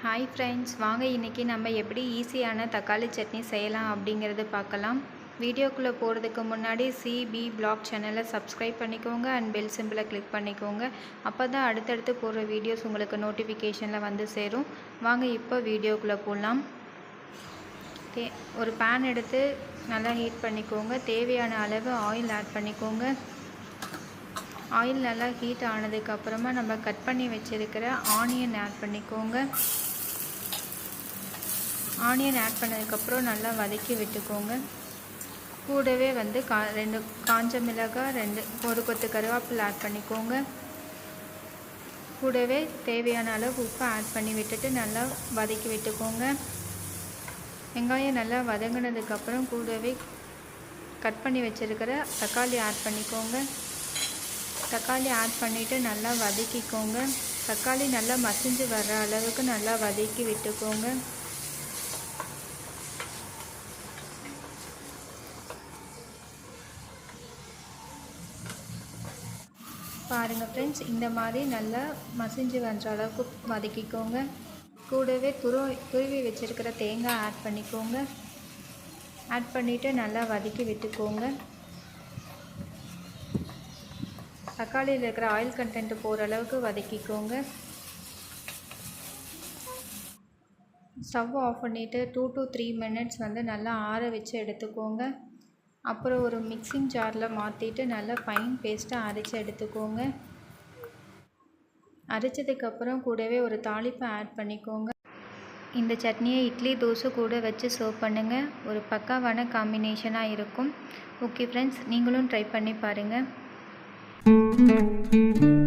Hi friends வாங்க இன்றைக்கி நம்ம எப்படி ஈஸியான தக்காளி சட்னி செய்யலாம் அப்படிங்கிறது பார்க்கலாம். வீடியோக்குள்ளே போகிறதுக்கு முன்னாடி சிபி பிளாக் சேனலை சப்ஸ்கிரைப் பண்ணிக்கோங்க அண்ட் பெல் சிம்பிளை கிளிக் பண்ணிக்கோங்க. அப்போ தான் அடுத்தடுத்து போடுற வீடியோஸ் உங்களுக்கு நோட்டிஃபிகேஷனில் வந்து சேரும். வாங்க இப்போ வீடியோக்குள்ளே போடலாம் தே ஒரு பேன் எடுத்து நல்லா ஹீட் பண்ணிக்கோங்க. தேவையான அளவு ஆயில் ஆட் பண்ணிக்கோங்க. ஆயில் நல்லா ஹீட் ஆனதுக்கப்புறமா நம்ம கட் பண்ணி வச்சுருக்கிற ஆனியன் ஆட் பண்ணிக்கோங்க. ஆனியன் ஆட் பண்ணதுக்கப்புறம் நல்லா வதக்கி விட்டுக்கோங்க. கூடவே வந்து கா ரெண்டு காஞ்ச மிளகாய் ரெண்டு ஒரு கொத்து கருவேப்பிலை ஆட் பண்ணிக்கோங்க. கூடவே தேவையான அளவு உப்பு ஆட் பண்ணி விட்டுட்டு நல்லா வதக்கி விட்டுக்கோங்க. வெங்காயம் நல்லா வதங்கினதுக்கப்புறம் கூடவே கட் பண்ணி வச்சுருக்கிற தக்காளி ஆட் பண்ணிக்கோங்க. தக்காளி ஆட் பண்ணிவிட்டு நல்லா வதக்கிக்கோங்க. தக்காளி நல்லா மசிஞ்சு வர்ற அளவுக்கு நல்லா வதக்கி விட்டுக்கோங்க. பாருங்கள் ஃப்ரெண்ட்ஸ் இந்த மாதிரி நல்லா மசிஞ்சு வர்ற அளவுக்கு வதக்கிக்கோங்க. கூடவே துரு துருவி வச்சுருக்கிற தேங்காய் ஆட் பண்ணிக்கோங்க. ஆட் பண்ணிவிட்டு நல்லா வதக்கி விட்டுக்கோங்க. தக்காளியில் இருக்கிற ஆயில் கண்டென்ட் போகிற அளவுக்கு வதக்கிக்கோங்க. ஸ்டவ் ஆஃப் பண்ணிவிட்டு டூ டு த்ரீ மினிட்ஸ் வந்து நல்லா ஆற வச்சு எடுத்துக்கோங்க. அப்புறம் ஒரு மிக்சிங் ஜாரில் மாற்றிட்டு நல்லா ஃபைன் பேஸ்ட்டாக அரைச்சி எடுத்துக்கோங்க. அரைச்சதுக்கப்புறம் கூடவே ஒரு தாளிப்பை ஆட் பண்ணிக்கோங்க. இந்த சட்னியை இட்லி தோசை கூட வச்சு சர்வ் பண்ணுங்கள் ஒரு பக்காவான காம்பினேஷனாக இருக்கும். ஓகே ஃப்ரெண்ட்ஸ் நீங்களும் ட்ரை பண்ணி பாருங்கள் thank you